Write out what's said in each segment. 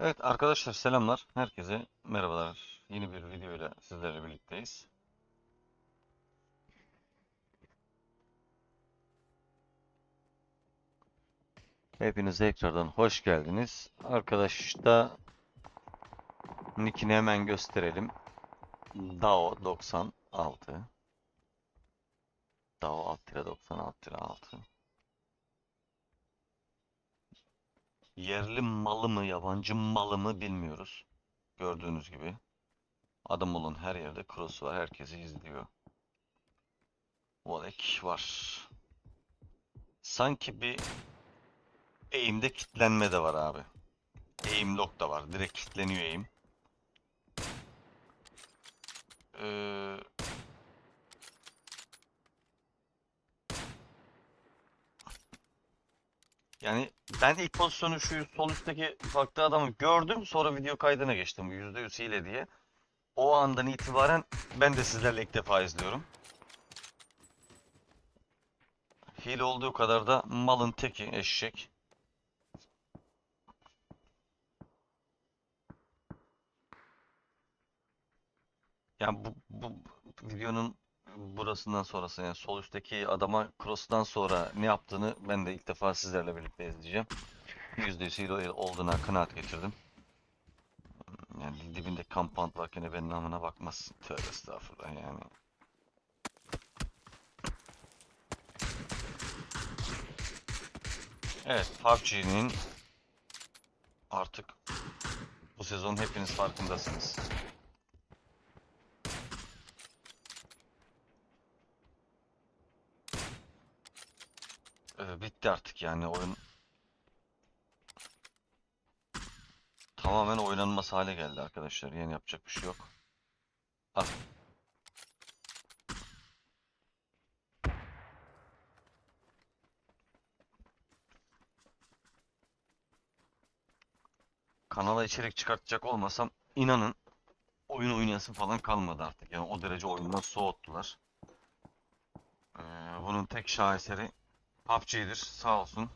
Evet arkadaşlar selamlar. Herkese merhabalar. Yeni bir videoyla sizlerle birlikteyiz. Hepinize tekrardan hoş geldiniz. Arkadaş da nickini hemen gösterelim. DAO 96 DAO alt tire 96 tire 6 Yerli malı mı, yabancı malı mı bilmiyoruz. Gördüğünüz gibi. Adam olun her yerde cross var. Herkesi izliyor. Volek var. Sanki bir eğimde kitlenme de var abi. Aim lock da var. Direkt kitleniyor aim. Ee, Yani ben ilk pozisyonu şu sol üstteki farklı adamı gördüm. Sonra video kaydına geçtim. %100 hile diye. O andan itibaren ben de sizlerle ilk defa izliyorum. Hile olduğu kadar da malın teki eşek. Yani bu, bu videonun burasından sonrası yani sol üstteki adama cross'tan sonra ne yaptığını ben de ilk defa sizlerle birlikte izleyeceğim. %100 hile olduğuna kanaat getirdim. Yani dibinde compound varken benim namına bakmaz. Tövbe estağfurullah yani. Evet PUBG'nin artık bu sezon hepiniz farkındasınız. Ee, bitti artık yani oyun tamamen oynanmaz hale geldi arkadaşlar. Yani yapacak bir şey yok. Al. Kanala içerik çıkartacak olmasam inanın oyun oynayasın falan kalmadı artık. Yani o derece oyundan soğuttular. Ee, bunun tek şaheseri PUBG'dir sağ olsun.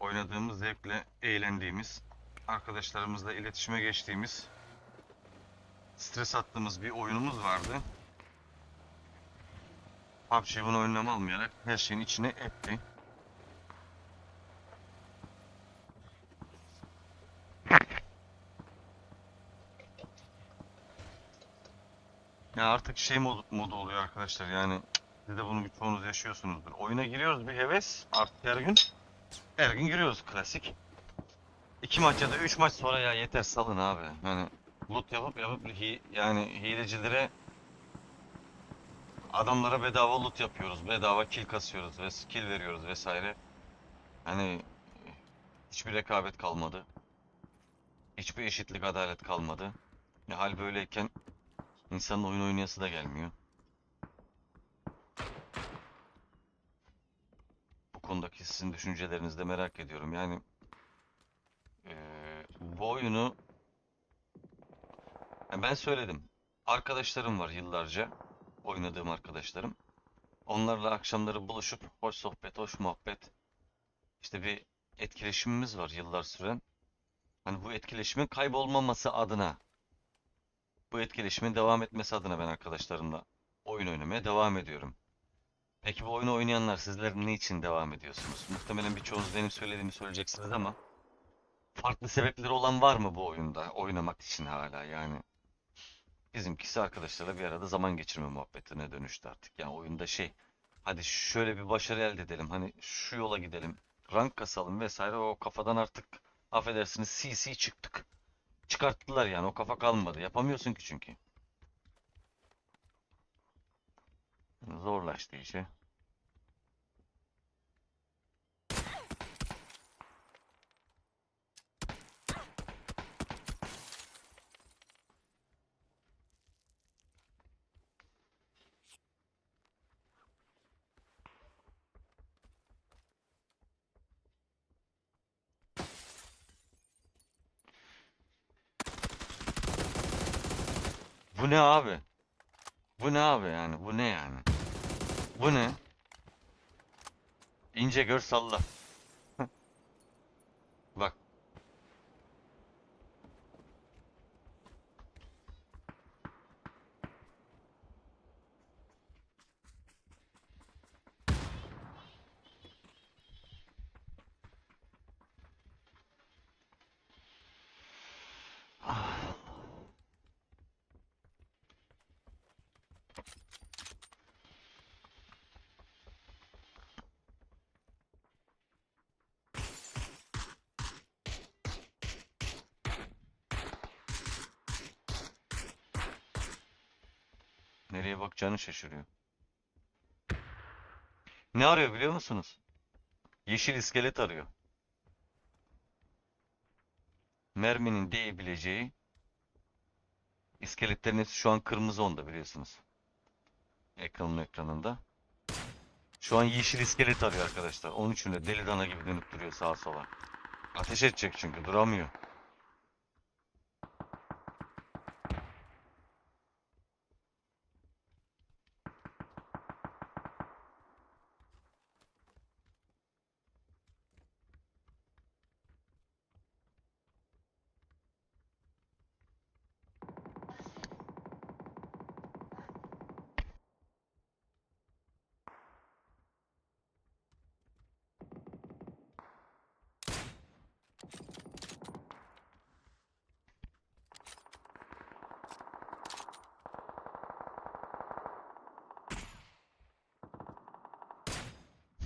Oynadığımız zevkle eğlendiğimiz, arkadaşlarımızla iletişime geçtiğimiz, stres attığımız bir oyunumuz vardı. PUBG bunu önlem almayarak her şeyin içine etti. Ya artık şey mod, modu oluyor arkadaşlar yani siz de bunu birçoğunuz yaşıyorsunuzdur. Oyuna giriyoruz bir heves artık her gün. Her gün giriyoruz klasik. İki maç ya da üç maç sonra ya yeter salın abi. Yani loot yapıp yapıp hi, yani hilecilere adamlara bedava loot yapıyoruz. Bedava kill kasıyoruz ve skill veriyoruz vesaire. Hani hiçbir rekabet kalmadı. Hiçbir eşitlik adalet kalmadı. Ya hal böyleyken insanın oyun oynayası da gelmiyor. Konudaki sizin düşüncelerinizi de merak ediyorum. Yani eee, bu oyunu Ya ben söyledim. Arkadaşlarım var yıllarca. Oynadığım arkadaşlarım. Onlarla akşamları buluşup hoş sohbet, hoş muhabbet. işte bir etkileşimimiz var yıllar süren. Hani bu etkileşimin kaybolmaması adına, bu etkileşimin devam etmesi adına ben arkadaşlarımla oyun oynamaya devam ediyorum. Peki bu oyunu oynayanlar sizler ne için devam ediyorsunuz? Muhtemelen birçoğunuz benim söylediğimi söyleyeceksiniz ama farklı sebepleri olan var mı bu oyunda oynamak için hala yani? Bizimkisi arkadaşlarla bir arada zaman geçirme muhabbetine dönüştü artık. Yani oyunda şey, hadi şöyle bir başarı elde edelim, hani şu yola gidelim, rank kasalım vesaire o kafadan artık affedersiniz CC çıktık. Çıkarttılar yani o kafa kalmadı. Yapamıyorsun ki çünkü. Zorlaştı işe. Bu ne abi? Bu ne abi yani? Bu ne yani? Bu ne? İnce gör salla. Nereye bakacağını şaşırıyor. Ne arıyor biliyor musunuz? Yeşil iskelet arıyor. Merminin değebileceği iskeletlerin hepsi şu an kırmızı onda biliyorsunuz. Ekranın ekranında. Şu an yeşil iskelet arıyor arkadaşlar. Onun için de deli dana gibi dönüp duruyor sağa sola. Ateş edecek çünkü duramıyor.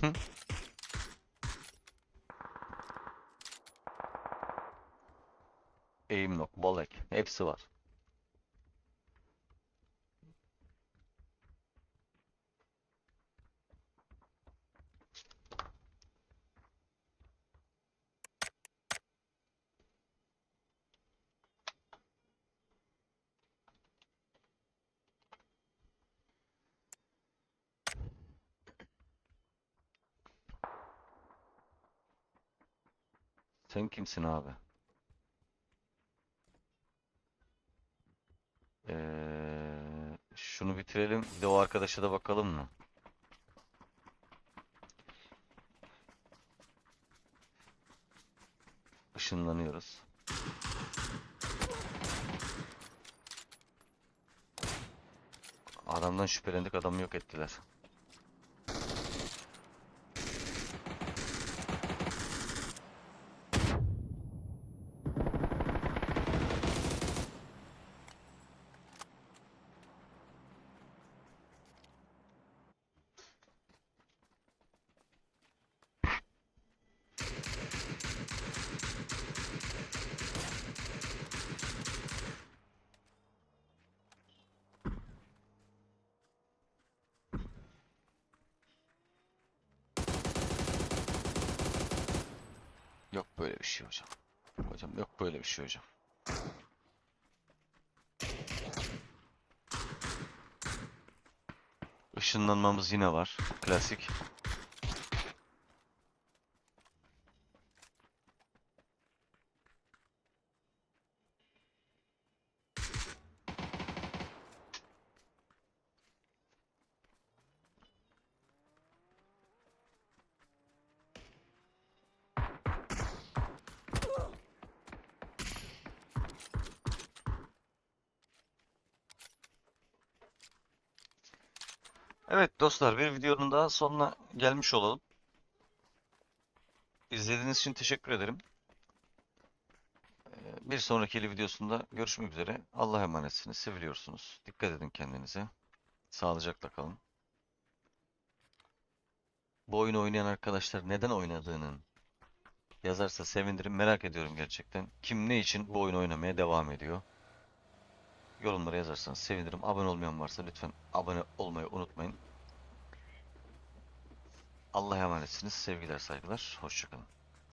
Hı? Eğim nok, bolek. Hepsi var. Sen kimsin abi? Ee, şunu bitirelim. Bir de o arkadaşa da bakalım mı? Işınlanıyoruz. Adamdan şüphelendik adamı yok ettiler. Yok böyle bir şey hocam. Hocam yok böyle bir şey hocam. Işınlanmamız yine var. Klasik. Evet dostlar bir videonun daha sonuna gelmiş olalım. İzlediğiniz için teşekkür ederim. Ee, Bir sonraki videosunda görüşmek üzere. Allah'a emanetsiniz. Seviliyorsunuz. Dikkat edin kendinize. Sağlıcakla kalın. Bu oyunu oynayan arkadaşlar neden oynadığının yazarsa sevinirim. Merak ediyorum gerçekten. Kim ne için bu oyunu oynamaya devam ediyor? Yorumlara yazarsanız sevinirim. Abone olmayan varsa lütfen abone olmayı unutmayın. Allah'a emanetsiniz. Sevgiler, saygılar. Hoşçakalın.